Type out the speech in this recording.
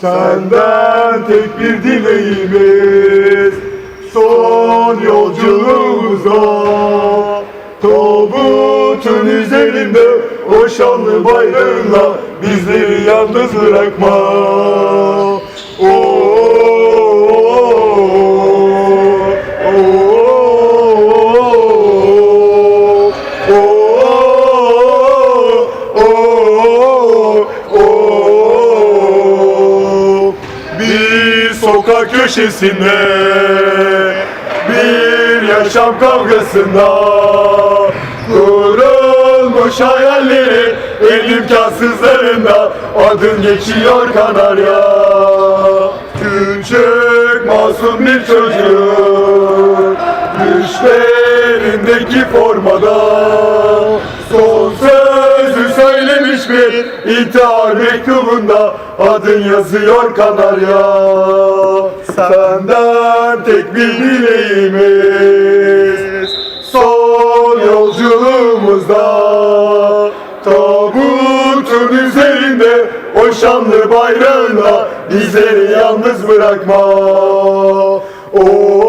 Senden tek bir dileğimiz Son yolculuğumuzda Tabutun üzerinde o şanlı bayrağınla Bizleri yalnız bırakma Bir sokak köşesinde Bir yaşam kavgasında. Kurulmuş hayalleri El imkansızlarında Adın geçiyor Kanarya. Küçük masum bir çocuk Düşlerindeki formada söylemiş bir intihar mektubunda Adın yazıyor Kanarya. Senden tek bir dileğimiz Son yolculuğumuzda. Tabutun üzerinde o şanlı bayrağında Bizleri yalnız bırakma. Oo,